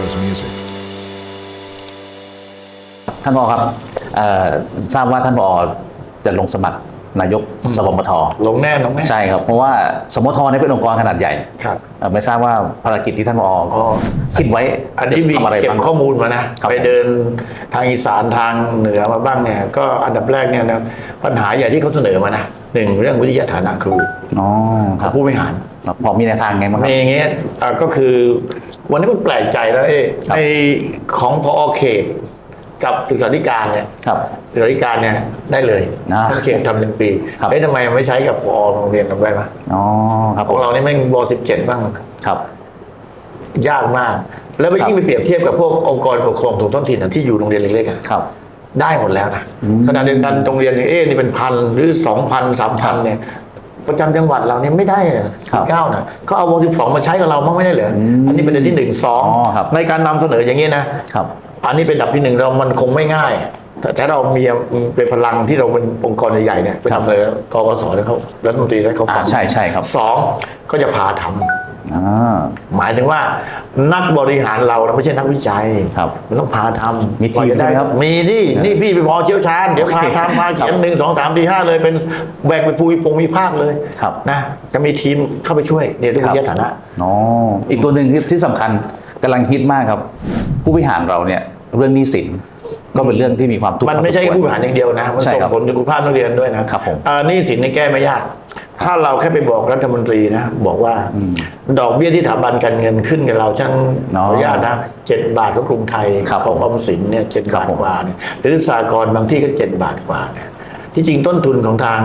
Shadows Music. ท่านผอครับทราบว่าท่านผอจะลงสมัครนายกสบมทลงแน่ลงแน่ใช่ครับ เพราะว่าสมทนี่เป็นองค์กรขนาดใหญ่ครับไม่ทราบว่าภารกิจที่ท่านผออ๋อคิดไว้อันนี้มีทำอะไรเก็บบ้าง ข้อมูลมานะไปเดินทางอีสานทางเหนือมาบ้างเนี่ย ก็อันดับแรกเนี่ยนะปัญหาใหญ่ที่เขาเสนอมานะหนึ่งเรื่องวิทยาฐานะครูอ๋อครับผู้บริหาร ครัพอมีแนวทางไงบ้างมีอย่างเงี้ยก็คือ วันนี้มันแปลกใจแล้วเอ้ครับไอของพอเขต กับศึกษาธิการเนี่ยครับศึกษาธิการเนี่ยได้เลยอ่าทั้งเขตทำหนึ่งปีครับเอ๊ะทำไมไม่ใช้กับพอโรงเรียนทำได้ปะอ๋อครับขผองมเรานี่แม่งบสิบเจ็ดบ้างครับ ยากมาก แล้วไปครับยิ่งไปเปรียบเทียบกับพวกองค์กรปกครองส่วนท้องถิ่นอะที่อยู่โรงเรียนเล็กๆอะครับได้หมดแล้วนะอืมขณะเดียวกันโรงเรียนอย่างเอ๊ะนี่เป็นพันหรือสองพันสามพันเนี่ย ประจำจังหวัดเราเนี่ยไม่ได้อะครับเก้านะเขาเอาวสิบสองมาใช้กับเราบ้างไม่ได้เหรออมอันนี้เป็นประเด็นที่หนึ่งสองอ๋อครับในการนำเสนออย่างนี้นะครับอันนี้เป็นอันดับที่หนึ่งเรามันคงไม่ง่าย แต่ถ้าเรามีเป็นพลังที่เราเป็นองค์กรใหญ่ๆเนี่ยเป็นครับอำเภอกกสเนี่ยเขารัฐมนตรีได้เขาอ่าฟังใช่ใช่ครับสองก็จะพาทำ อ่า หมายถึงว่านักบริหารเรานะไม่ใช่นักวิจัยครับมันต้องพาทำมีทีมกว่าจะได้ด้วยครับมีที่นี่พี่เป็นพอเชี่ยวชาญเดี๋ยวพาโอเคทำพาเขียคนรับหนึ่งสองสามสี่ห้าเลยเป็นแบ่งเป็นภูมิพงมีภาคเลยครับนะจะมีทีมเข้าไปช่วยเนี่ยด้วยครับวิทยาฐานะ อ๋ออีกตัวหนึ่งที่ที่สำคัญกำลังฮิตมากครับ ผู้บริหารเราเนี่ยเรื่องหนี้สินก็เป็นเรื่องที่มีความทุกข์มันไม่ใช่พอสแค่ควผู้บริหารอย่างเดียวนะมันใช่ส่งครับผลถึงคุณภาพนักเรียนด้วยนะครับผมอ่านี่สินนี่แก้ไม่ยาก ถ้าเราแค่ไปบอกรัฐมนตรีนะ บอกว่าอืมดอกเบี้ยที่สถาบันการเงินขึ้นกับเราช่างอ๋อขออนุญาตนะเจ็ดบาทของกรุงไทยครับของออมสินเนี่ยเจ็ดครับบาทผมกว่าเนี่ยหรือสากลบางที่ก็เจ็ดบาทกว่าเนี่ยที่จริงต้นทุนของทาง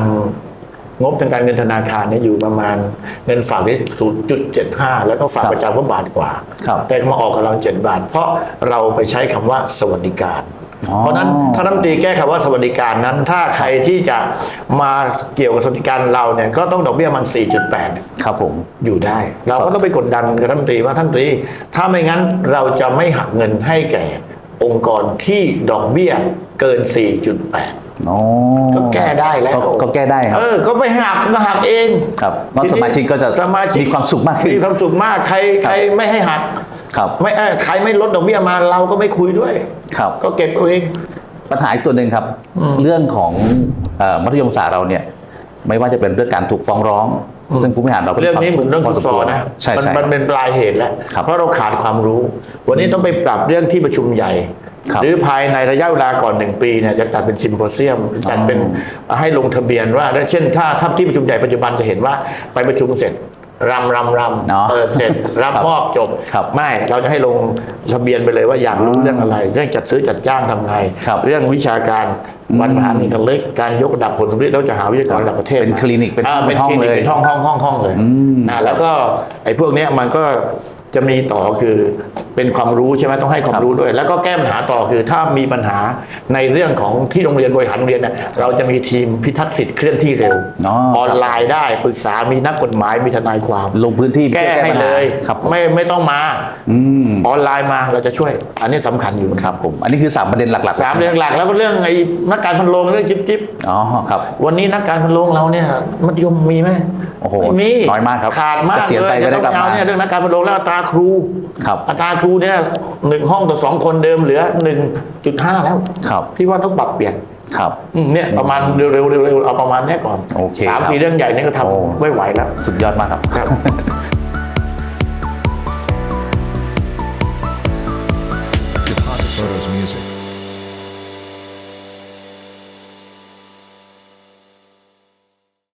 งบทางการเงินธนาคารเนี่ยอยู่ประมาณเงินฝากที่ศูนย์จุดเจ็ดห้าแล้วก็ฝากครับประจำก็บาทกว่าครับแต่มาออกกับเราเจ็ดบาท เพราะเราไปใช้คำว่าสวัสดิการอ๋อ เพราะฉะนั้นถ้ารัฐมนตรีแก้คำว่าสวัสดิการนั้น ถ้าใครที่จะมาเกี่ยวกับสวัสดิการเราเนี่ยก็ต้องดอกเบี้ยมัน 4.8เนี่ยครับผมอยู่ได้ เราก็ต้องไปกดดันกับรัฐมนตรีว่าท่านรัฐมนตรี ถ้าไม่งั้นเราจะไม่หักเงินให้แก่องค์กรที่ดอกเบี้ยเกิน 4.8 อ๋อก็แก้ได้แล้วก็ก็แก้ได้ครับ เออ ก็ไม่หักมาหักเองครับเพราะสมาชิกก็จะสมาชิกมีความสุขมากขึ้นมีความสุขมากใครใครไม่ให้หักครับไม่เออใครไม่ลดดอกเบี้ยมาเราก็ไม่คุยด้วย ครับ ก็เก็บเอาเองปัญหาอีกตัวหนึ่งครับอืมเรื่องของเอ่อมัธยมศึกษาเราเนี่ย ไม่ว่าจะเป็นเรื่องการถูกฟ้องร้อง ซึ่งผู้บริหารเราก็เรื่องนี้เหมือนเรื่องพฟุตสซอลควนะใช่มันใช่มันเป็นปลายเหตุแล้วครับเพราะเราขาดความรู้ วันนี้ต้องไปปรับเรื่องที่ประชุมใหญ่ครับ หรือภายในระยะเวลาก่อนหนึ่งปีเนี่ยจะจัดเป็นซิมโพเซียมจัดเป็นให้ลงทะเบียนว่าเช่น ถ้าถ้าที่ประชุมใหญ่ปัจจุบันจะเห็นว่าไปประชุมเสร็จ รำรำรอ๋อำเปิดเสร็จรับครับมอบจบครับไม่เราจะให้ลงทะเบียนไปเลยว่าอยากรู้เรื่องอะไร เรื่องจัดซื้อจัดจ้างทำไงครับเรื่องวิชาการวันมหานิทรรศการยกระดับผลสำเร็จเราจะหาวิทยากรระดับประเทศเป็นมาคลินิกเป็นอ่าห้องเป็นห้องคลินิกเลยเป็นห้องห้องห้องห้องเลยอืมนะแล้วก็ไอ้พวกเนี้ยมันก็จะมีต่อคือเป็นความรู้ใช่ไหมต้องให้ความรู้ด้วย แล้วก็แก้ปัญหาต่อคือถ้ามีปัญหาในเรื่องของที่โรงเรียนบริหารโรงเรียนเนี่ยเราจะมีทีมพิทักษ์สิทธิ์เคลื่อนที่เร็วอ๋อออนไลน์ได้ปรึกษามีนักกฎหมายมีทนายความลงพื้นที่แก้ให้ปัญาเลยครับผมไม่ไม่ต้องมาอืมออนไลน์มาเราจะช่วย อันนี้สำคัญอยู่ครับผม อันนี้คือสามประเด็นหลักๆสามเรื่องหลักแล้วก็เรื่องไอ้นักการพันโรงเรื่องจิ๊บจิ๊บอ๋อครับ วันนี้นักการพันโรงเราเนี่ยมัธยมมีไหมโอ้โหไม่มีน้อยมากครับขาดมากเกษียณไปเลยไม่ได้กลับมาเนี่ยเรื่องนักการพันโรงแล้วอัตราครูครับอัตราครูเนี่ยหนึ่งห้องต่อสองคนเดิมเหลือหนึ่งจุดห้าแล้วครับพี่ว่าต้องปรับเปลี่ยน ครับ อืมเนี่ยประมาณเร็วๆเร็วๆเอาประมาณเนี้ยก่อนโอเคสามครับสี่เรื่องใหญ่เนี่ยก็ทโอ้ำไม่ไหวแล้ว สุดยอดมากครับ ครับ Deposit Photos Music.